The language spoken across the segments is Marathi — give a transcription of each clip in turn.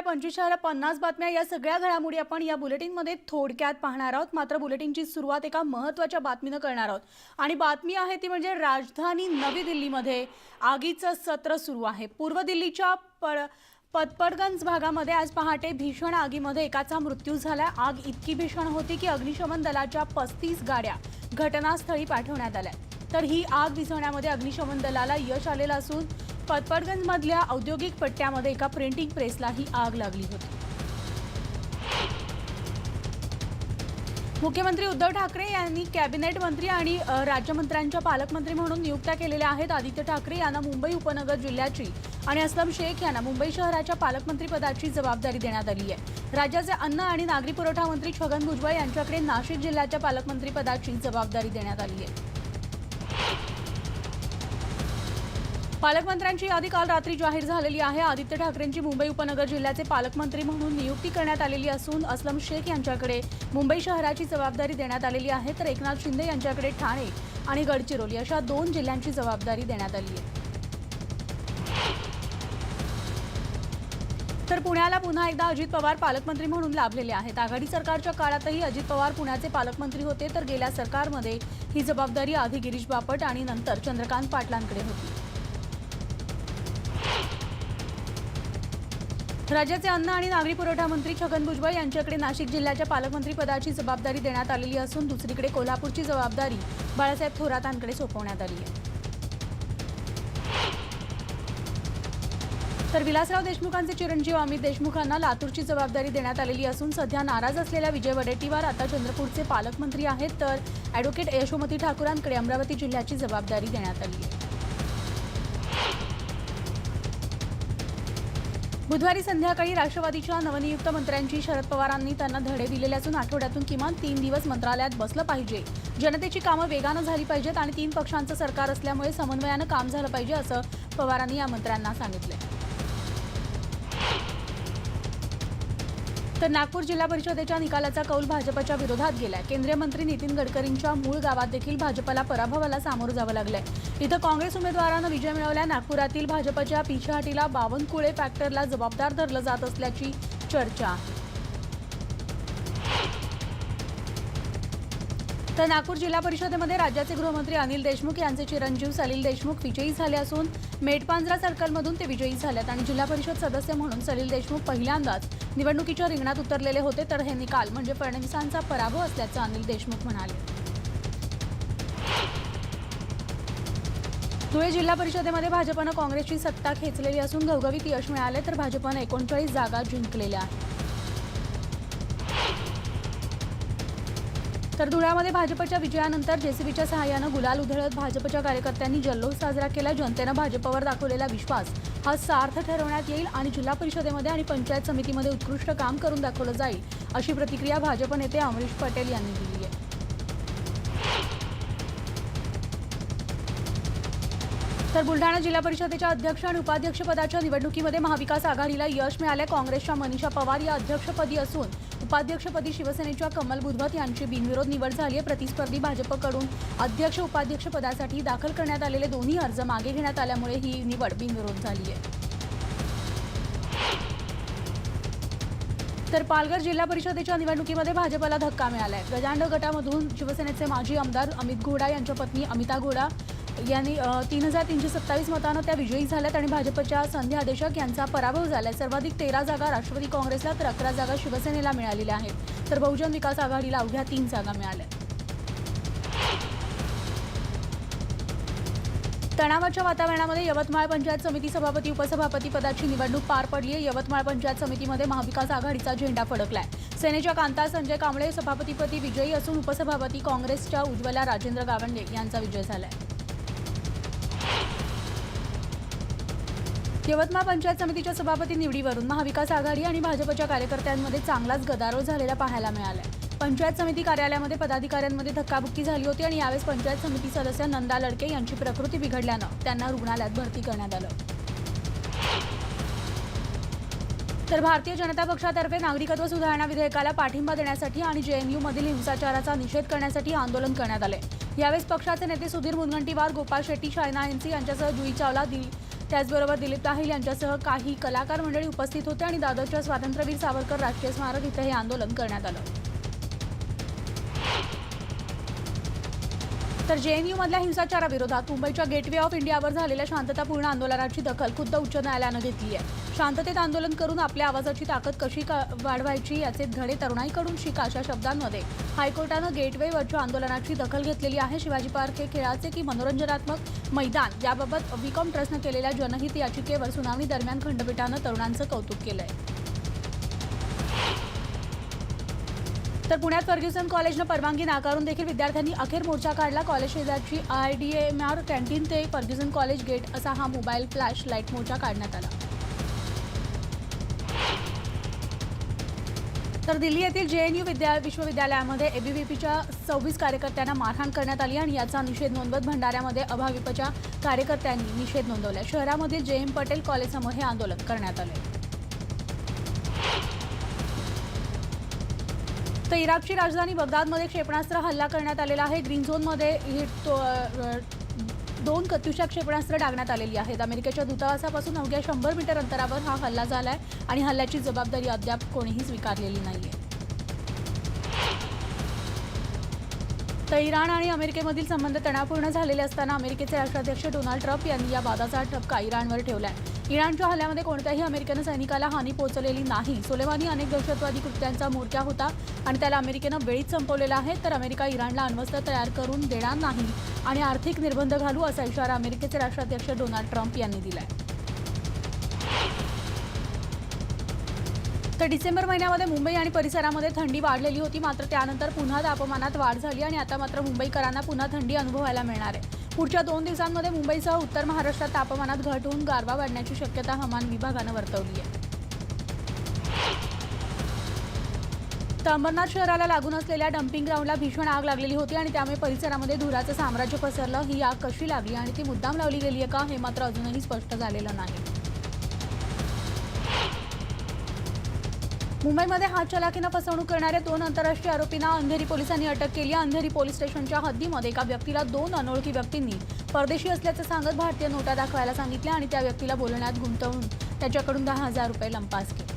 आहे पंचवीस शहरा पन्नास बातम्या या सगळ्या घडामोडी आपण या बुलेटिनमध्ये थोडक्यात पाहणार आहोत. मात्र बुलेटिनची सुरुवात एका महत्त्वाच्या बातमीनं करणार आहोत. आणि बातमी आहे ती म्हणजे राजधानी नवी दिल्लीमध्ये आगीचं सत्र सुरू आहे. पूर्व दिल्लीच्या पड पतपडगंज भागामध्ये आज पहाटे भीषण आगीमध्ये एकाचा मृत्यू झाला. आग इतकी भीषण होती की अग्निशमन दलाच्या पस्तीस गाड्या घटनास्थळी पाठवण्यात आल्या. तर ही आग विझवण्यामध्ये अग्निशमन दलाला यश आलेलं असून पतपडगंजमधल्या औद्योगिक पट्ट्यामध्ये एका प्रिंटिंग प्रेसला ही आग लागली होती. मुख्यमंत्री उद्धव ठाकरे यांनी कॅबिनेट मंत्री आणि राज्यमंत्र्यांच्या पालकमंत्री म्हणून नियुक्त्या केलेल्या आहेत आदित्य ठाकरे यांना मुंबई उपनगर जिल्ह्याची आणि असलम शेख यांना मुंबई शहराच्या पालकमंत्रीपदाची जबाबदारी देण्यात आली आहे. राज्याचे अन्न आणि नागरी पुरवठा मंत्री छगन भुजबळ यांच्याकडे नाशिक जिल्ह्याच्या पालकमंत्रीपदाची जबाबदारी देण्यात आली आहे. पालकमंत्र्यांची यादी काल रात्री जाहीर झालेली आहे. आदित्य ठाकरेंची मुंबई उपनगर जिल्ह्याचे पालकमंत्री म्हणून नियुक्ती करण्यात आलेली असून असलम शेख यांच्याकडे मुंबई शहराची जबाबदारी देण्यात आलेली आहे. तर एकनाथ शिंदे यांच्याकडे ठाणे आणि गडचिरोली अशा दोन जिल्ह्यांची जबाबदारी देण्यात आली आहे. तर पुण्याला पुन्हा एकदा अजित पवार पालकमंत्री म्हणून लाभलेले आहेत. आघाडी सरकारच्या काळातही अजित पवार पुण्याचे पालकमंत्री होते तर गेल्या सरकारमध्ये ही जबाबदारी आधी गिरीश बापट आणि नंतर चंद्रकांत पाटलांकडे होती. राज्याचे अन्न आणि नागरी पुरवठा मंत्री छगन भुजबळ यांच्याकडे नाशिक जिल्ह्याच्या पालकमंत्री पदाची जबाबदारी देण्यात आलेली असून दुसरीकडे कोल्हापूरची जबाबदारी बाळासाहेब थोरातांकडे सोपवण्यात आली आहे. तर विलासराव देशमुखांचे चिरंजीव अमित देशमुखांना लातूरची जबाबदारी देण्यात आलेली असून सध्या नाराज असलेल्या विजय वडेट्टीवार आता चंद्रपूरचे पालकमंत्री आहेत तर अॅडव्होकेट यशोमती ठाकूरांकडे अमरावती जिल्ह्याची जबाबदारी देण्यात आली आहे. बुधवारी संध्याकाळी राष्ट्रवादीच्या नवनियुक्त मंत्र्यांची शरद पवारांनी त्यांना धडे दिलेले असून आठवड्यातून किमान तीन दिवस मंत्रालयात बसलं पाहिजे. जनतेची कामं वेगानं झाली पाहिजेत आणि तीन पक्षांचं सरकार असल्यामुळे समन्वयानं काम झालं पाहिजे असं पवारांनी या मंत्र्यांना सांगितलं तर नागपूर जिल्हा परिषदेच्या निकालाचा कौल भाजपच्या विरोधात गेलाय. केंद्रीय मंत्री नितीन गडकरींच्या मूळ गावात देखील भाजपला पराभवाला सामोरं जावं लागलंय. इथं काँग्रेस उमेदवारानं विजय मिळवल्या. नागपुरातील भाजपच्या पिछाहाटीला बावनकुळे फॅक्टरला जबाबदार धरलं जात असल्याची चर्चा आहे. तर नागपूर जिल्हा परिषदेमध्ये राज्याचे गृहमंत्री अनिल देशमुख यांचे चिरंजीव सलील देशमुख विजयी झाले असून मेटपांजरा सर्कलमधून ते विजयी झालेत आणि जिल्हा परिषद सदस्य म्हणून सलील देशमुख पहिल्यांदाच निवडणुकीच्या रिंगणात उतरलेले होते. तर हे निकाल म्हणजे फडणवीसांचा पराभव असल्याचं अनिल देशमुख म्हणाले. धुळे जिल्हा परिषदेमध्ये भाजपनं काँग्रेसची सत्ता खेचलेली असून घवघवीत यश मिळाले तर भाजपनं एकोणचाळीस जागा जिंकलेल्या आहेत. तर धुळ्यामध्ये भाजपच्या विजयानंतर जेसीबीच्या सहाय्यानं गुलाल उधळत भाजपच्या कार्यकर्त्यांनी जल्लोष साजरा केला जनतेनं भाजपवर दाखवलेला विश्वास हा सार्थ ठरवण्यात येईल आणि जिल्हा परिषदेमध्ये आणि पंचायत समितीमध्ये उत्कृष्ट काम करून दाखवलं जाईल अशी प्रतिक्रिया भाजप नेते अमरीश पटेल यांनी दिली आहे. तर बुलढाणा जिल्हा परिषदेच्या अध्यक्ष आणि उपाध्यक्षपदाच्या निवडणुकीमध्ये महाविकास आघाडीला यश मिळाले काँग्रेसच्या मनीषा पवार या अध्यक्षपदी असून उपाध्यक्षपदी शिवसेनेच्या कमल बुधवत यांची बिनविरोध निवड झाली आहे. प्रतिस्पर्धी भाजपकडून अध्यक्ष उपाध्यक्ष पदासाठी दाखल करण्यात आलेले दोन्ही अर्ज मागे घेण्यात आल्यामुळे ही निवड बिनविरोध झाली आहे. तर पालघर जिल्हा परिषदेच्या निवडणुकीमध्ये भाजपला धक्का मिळालाय. गजांड गटामधून शिवसेनेचे माजी आमदार अमित घोडा यांच्या पत्नी अमिता घोडा यांनी तीन हजार तीनशे सत्तावीस मतानं त्या विजयी झाल्यात आणि भाजपच्या संध्या देशक यांचा पराभव झालाय. सर्वाधिक तेरा जागा राष्ट्रवादी काँग्रेसला तर अकरा जागा शिवसेनेला मिळालेल्या आहेत. तर बहुजन विकास आघाडीला अवघ्या तीन जागा मिळाल्या. तणावाच्या वातावरणामध्ये यवतमाळ पंचायत समिती सभापती उपसभापती पदाची निवडणूक पार पडली आहे यवतमाळ पंचायत समितीमध्ये महाविकास आघाडीचा झेंडा फडकलाय. सेनेच्या कांता संजय कांबळे सभापतीपदी विजयी असून उपसभापती काँग्रेसच्या उज्ज्वला राजेंद्र गावंडे यांचा विजय झालाय. यवतमाळ पंचायत समितीच्या सभापती निवडीवरून महाविकास आघाडी आणि भाजपच्या कार्यकर्त्यांमध्ये चांगलाच गदारोळ झालेला पाहायला मिळालाय. पंचायत समिती कार्यालयामध्ये पदाधिकाऱ्यांमध्ये धक्काबुक्की झाली होती आणि यावेळेस पंचायत समिती सदस्य नंदा लडके यांची प्रकृती बिघडल्यानं त्यांना रुग्णालयात भरती करण्यात आलं. तर भारतीय जनता पक्षातर्फे नागरिकत्व सुधारणा विधेयकाला पाठिंबा देण्यासाठी आणि जेएनयू मधील हिंसाचाराचा निषेध करण्यासाठी आंदोलन करण्यात आले यावेळेस पक्षाचे नेते सुधीर मुनगंटीवार गोपाळ शेट्टी शायना एनसी यांच्यासह जुई चावला दिल त्याचबरोबर दिलीप ताहील यांच्यासह काही कलाकार मंडळी उपस्थित होते आणि दादरच्या स्वातंत्र्यवीर सावरकर राष्ट्रीय स्मारक इथं हे आंदोलन करण्यात आलं. तर जेएनयूमधल्या हिंसाचाराविरोधात मुंबईच्या गेटवे ऑफ इंडियावर झालेल्या शांततापूर्ण आंदोलनाची दखल खुद्द उच्च न्यायालयानं घेतली आहे. शांततेत आंदोलन करून आपल्या आवाजाची ताकद कशी का- वाढवायची याचे धडे तरुणाईकडून शिका अशा शब्दांमध्ये. हायकोर्टानं गेटवेवरच्या आंदोलनाची दखल घेतलेली आहे. शिवाजी पार्क हे खेळाचे की मनोरंजनात्मक मैदान याबाबत विकॉम ट्रस्टनं केलेल्या जनहित याचिकेवर सुनावणी दरम्यान खंडपीठानं तरुणांचं कौतुक केलंय. तर पुण्यात फर्ग्युसन कॉलेजनं परवानगी नाकारून देखील विद्यार्थ्यांनी अखेर मोर्चा काढला. कॉलेज शेजारची I D M R canteen ते फर्ग्युसन कॉलेज गेट असा हा मोबाईल फ्लॅश लाइट मोर्चा काढण्यात आला. तर दिल्ली येथील जेएनयू विद्या विश्वविद्यालयामध्ये एबीव्हीपीच्या सव्वीस कार्यकर्त्यांना मारहाण करण्यात आली आणि याचा निषेध नोंदवत भंडाऱ्यामध्ये अभाविपच्या कार्यकर्त्यांनी निषेध नोंदवला. शहरामधील जे एम पटेल कॉलेजसमोर हे आंदोलन करण्यात आले. तर इराकची राजधानी बगदादमध्ये क्षेपणास्त्र हल्ला करण्यात आलेला आहे. ग्रीन झोनमध्ये तो- दोन कत्युषा क्षेपणास्त्र डागण्यात आलेली आहेत. अमेरिकेच्या दूतावासापासून अवघ्या शंभर मीटर अंतरावर हा हल्ला झालाय आणि हल्ल्याची जबाबदारी अद्याप कोणीही स्वीकारलेली नाहीये. तर इराण आणि अमेरिकेमधील संबंध तणावपूर्ण झालेले असताना अमेरिकेचे राष्ट्राध्यक्ष डोनाल्ड ट्रम्प यांनी या वादाचा ठपका इराणवर ठेवला आहे इराणच्या हल्ल्यामध्ये कोणत्याही अमेरिकन सैनिकाला हानी पोहोचलेली नाही. सोलेमानी अनेक दहशतवादी कृत्यांचा मोर्चा होता आणि त्याला अमेरिकेनं वेळीच संपवलेला आहे तर अमेरिका इराणला अण्वस्त्र तयार करून देणार नाही आणि आर्थिक निर्बंध घालू असा इशारा अमेरिकेचे राष्ट्राध्यक्ष डोनाल्ड ट्रम्प यांनी दिलाय. तर डिसेंबर महिन्यामध्ये मुंबई आणि परिसरामध्ये थंडी वाढलेली होती मात्र त्यानंतर पुन्हा तापमानात वाढ झाली आणि आता मात्र मुंबईकरांना पुन्हा थंडी अनुभवायला मिळणार आहे. पुढच्या दोन दिवसांमध्ये मुंबईसह उत्तर महाराष्ट्रात तापमानात घट होऊन गारवा वाढण्याची शक्यता हवामान विभागानं वर्तवली आहे. तर अंबरनाथ शहराला लागून असलेल्या डम्पिंग ग्राउंडला भीषण आग लागलेली होती आणि त्यामुळे परिसरामध्ये धुराचं साम्राज्य पसरलं. ही आग कशी लागली आणि ती मुद्दाम लावली गेली आहे का हे मात्र अजूनही स्पष्ट झालेलं नाही. मुंबईमध्ये हात चलाखीनं फसवणूक करणाऱ्या दोन आंतरराष्ट्रीय आरोपींना अंधेरी पोलिसांनी अटक केली. अंधेरी पोलीस स्टेशनच्या हद्दीमध्ये एका व्यक्तीला दोन अनोळखी व्यक्तींनी परदेशी असल्याचं सांगत भारतीय नोटा दाखवायला सांगितल्या आणि त्या व्यक्तीला बोलण्यात गुंतवून त्याच्याकडून दहा हजार रुपये लंपास केले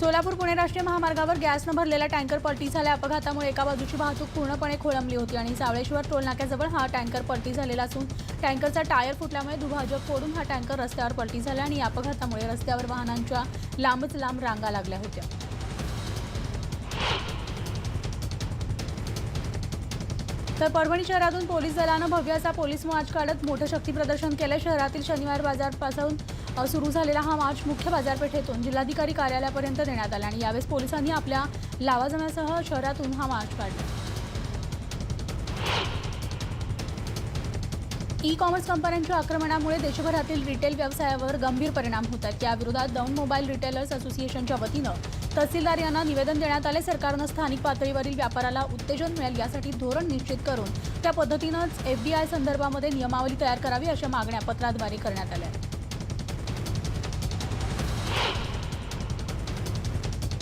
सोलापूर पुणे राष्ट्रीय महामार्गावर गॅसनं भरलेला टँकर पलटी झाल्या अपघातामुळे एका बाजूची वाहतूक पूर्णपणे खोळंबली होती आणि सावळेश्वर टोलनाक्याजवळ हा टँकर पलटी झालेला असून टँकरचा टायर फुटल्यामुळे दुभाजक फोडून हा टँकर रस्त्यावर पलटी झाला आणि या अपघातामुळे रस्त्यावर वाहनांच्या लांबच लांब रांगा लागल्या होत्या. तर परभणी शहरातून पोलीस दलानं भव्य असा पोलीस मार्च काढत मोठं शक्ती प्रदर्शन केलं. शहरातील शनिवार बाजारपासून सुरू झालेला हा मार्च मुख्य बाजारपेठेतून जिल्हाधिकारी कार्यालयापर्यंत नेण्यात आला आणि यावेळेस पोलिसांनी आपल्या लावाजण्यासह शहरातून हा मार्च काढला. ई कॉमर्स कंपन्यांच्या आक्रमणामुळे देशभरातील रिटेल व्यवसायावर गंभीर परिणाम होत आहेत. याविरोधात दौंड मोबाईल रिटेलर्स असोसिएशनच्या वतीनं तहसीलदार यांना निवेदन देण्यात आले. सरकारनं स्थानिक पातळीवरील व्यापाराला उत्तेजन मिळेल यासाठी धोरण निश्चित करून त्या पद्धतीनंच एफडीआय संदर्भामध्ये नियमावली तयार करावी अशा मागण्या पत्राद्वारे करण्यात आल्या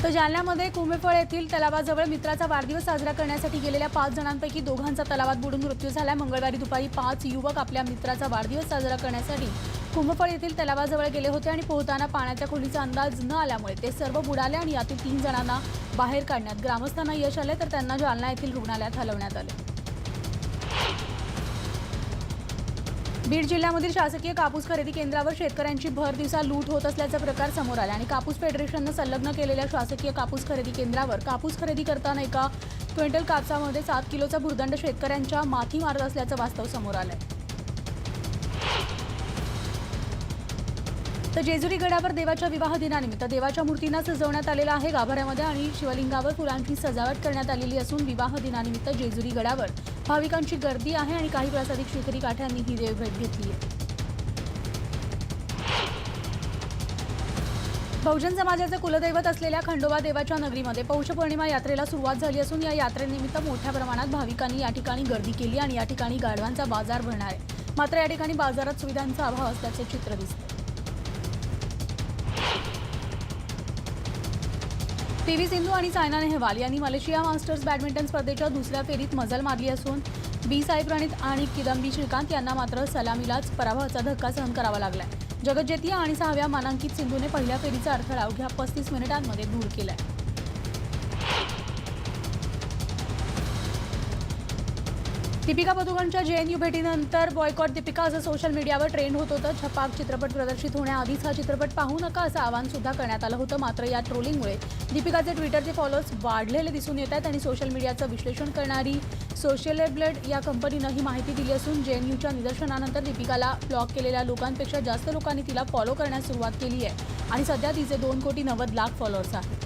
तर जालन्यामध्ये कुंभेफळ येथील तलावाजवळ मित्राचा वाढदिवस साजरा करण्यासाठी गेलेल्या पाच जणांपैकी दोघांचा तलावात बुडून मृत्यू झाला. मंगळवारी दुपारी पाच युवक आपल्या मित्राचा वाढदिवस साजरा करण्यासाठी कुंभफळ येथील तलावाजवळ गेले होते आणि पोहताना पाण्याच्या खोलीचा अंदाज न आल्यामुळे ते सर्व बुडाले आणि यातील तीन जणांना बाहेर काढण्यात ग्रामस्थांना यश आले तर त्यांना जालना येथील रुग्णालयात हलवण्यात आले. बीड जिल्ह्यामधील शासकीय कापूस खरेदी केंद्रावर शेतकऱ्यांची भर दिवसा लूट होत असल्याचा प्रकार समोर आला आणि कापूस फेडरेशननं संलग्न केलेल्या शासकीय कापूस खरेदी केंद्रावर कापूस खरेदी करताना एका क्विंटल कापसामध्ये सात किलोचा भुर्दंड शेतकऱ्यांच्या माथी मारत असल्याचं वास्तव समोर आलंय. तर जेजुरी गडावर देवाच्या विवाह दिनानिमित्त देवाच्या मूर्तींना सजवण्यात आलेला आहे गाभाऱ्यामध्ये आणि शिवलिंगावर फुलांची सजावट करण्यात आलेली असून विवाह दिनानिमित्त जेजुरी गडावर भाविकांची गर्दी आहे आणि काही प्रासादिक शेतकरी काठ्यांनी ही देवभेट घेतली आहे. बहुजन समाजाचं कुलदैवत असलेल्या खंडोबा देवाच्या नगरीमध्ये पौष पौर्णिमा यात्रेला सुरुवात झाली असून या यात्रेनिमित्त मोठ्या प्रमाणात भाविकांनी या ठिकाणी गर्दी केली आणि या ठिकाणी गाढवांचा बाजार भरणार आहे. मात्र या ठिकाणी बाजारात सुविधांचा अभाव असल्याचे चित्र दिसते. पी व्ही सिंधू आणि सायना नेहवाल यांनी मलेशिया मास्टर्स बॅडमिंटन स्पर्धेच्या दुसऱ्या फेरीत मजल मारली असून बी साईप्रणित आणि किदंबी श्रीकांत यांना मात्र सलामीलाच पराभवाचा धक्का सहन करावा लागलाय. जगज्जेती आणि सहाव्या मानांकित सिंधूने पहिल्या फेरीचा अडथळा अवघ्या पस्तीस मिनिटांमध्ये दूर केलाय. दीपिका पदुकोणच्या जेएनयू भेटीनंतर बॉयकॉट दीपिका असं सोशल मीडियावर ट्रेंड होत होतं. छपाक चित्रपट प्रदर्शित होण्याआधीच हा चित्रपट पाहू नका असं आवाहन सुद्धा करण्यात आलं होतं. मात्र या ट्रोलिंगमुळे दीपिकाचे ट्विटरचे फॉलोअर्स वाढलेले दिसून येत आहेत आणि सोशल मीडियाचं विश्लेषण करणारी सोशल ब्लड या कंपनीनं ही माहिती दिली असून जेएनयूच्या निदर्शनानंतर दीपिकाला ब्लॉक केलेल्या लोकांपेक्षा जास्त लोकांनी तिला फॉलो करण्यास सुरुवात केली आहे. आणि सध्या तिचे दोन कोटी नव्वद लाख फॉलोअर्स आहेत.